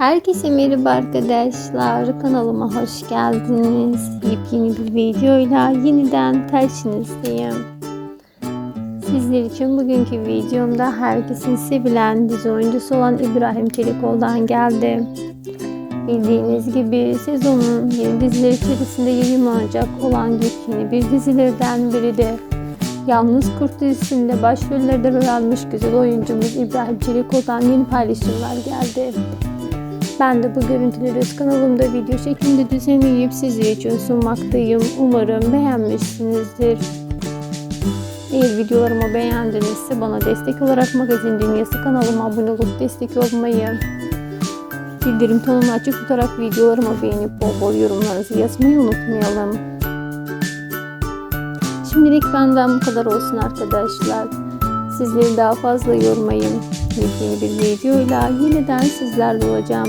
Herkese merhaba arkadaşlar. Kanalıma hoş geldiniz. Yepyeni bir videoyla yeniden karşınızdayım. Sizler için bugünkü videomda herkesin sevilen dizi oyuncusu olan İbrahim Çelikoğlu'dan geldi. Bildiğiniz gibi sezonun yeni diziler içerisinde yayınlanacak olan yepyeni bir dizilerden biri de Yalnız Kurt dizisinde başrollerde rol almış güzel oyuncumuz İbrahim Çelikoğlu'dan yeni paylaşımlar geldi. Ben de bu görüntüleri öz kanalımda video şeklinde düzenleyip sizler için sunmaktayım. Umarım beğenmişsinizdir. Eğer videolarımı beğendinizse bana destek olarak Magazin Dünyası kanalıma abone olup destek olmayı, bildirim tonunu açık tutarak videolarımı beğenip bol bol yorumlarınızı yazmayı unutmayalım. Şimdilik benden bu kadar olsun arkadaşlar. Sizleri daha fazla yormayın. Yepyeni bir videoyla yeniden sizlerle olacağım.